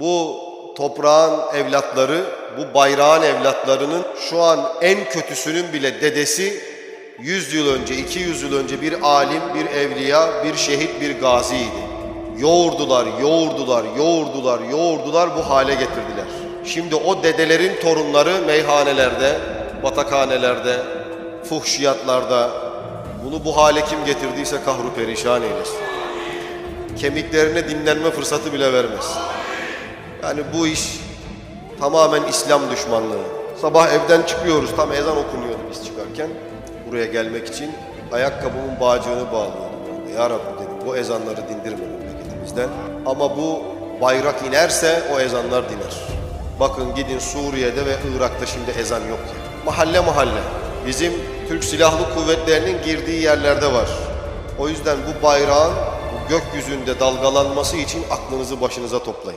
Bu toprağın evlatları, bu bayrağın evlatlarının şu an en kötüsünün bile dedesi 100 yıl önce, 200 yıl önce bir alim, bir evliya, bir şehit, bir gaziydi. Yoğurdular, yoğurdular, yoğurdular, yoğurdular bu hale getirdiler. Şimdi o dedelerin torunları meyhanelerde, batakhanelerde, fuhşiyatlarda bunu bu hale kim getirdiyse kahru perişan eylesin. Kemiklerine dinlenme fırsatı bile vermez. Yani bu iş tamamen İslam düşmanlığı. Sabah evden çıkıyoruz, tam ezan okunuyordu biz çıkarken. Buraya gelmek için ayakkabımın bağcığını bağlıyordum. Yani. Ya Rabbi dedim bu ezanları dindirme memleketimizden. Ama bu bayrak inerse o ezanlar diner. Bakın gidin Suriye'de ve Irak'ta şimdi ezan yok ya. Mahalle mahalle. Bizim Türk Silahlı Kuvvetleri'nin girdiği yerlerde var. O yüzden bu bayrağın gökyüzünde dalgalanması için aklınızı başınıza toplayın.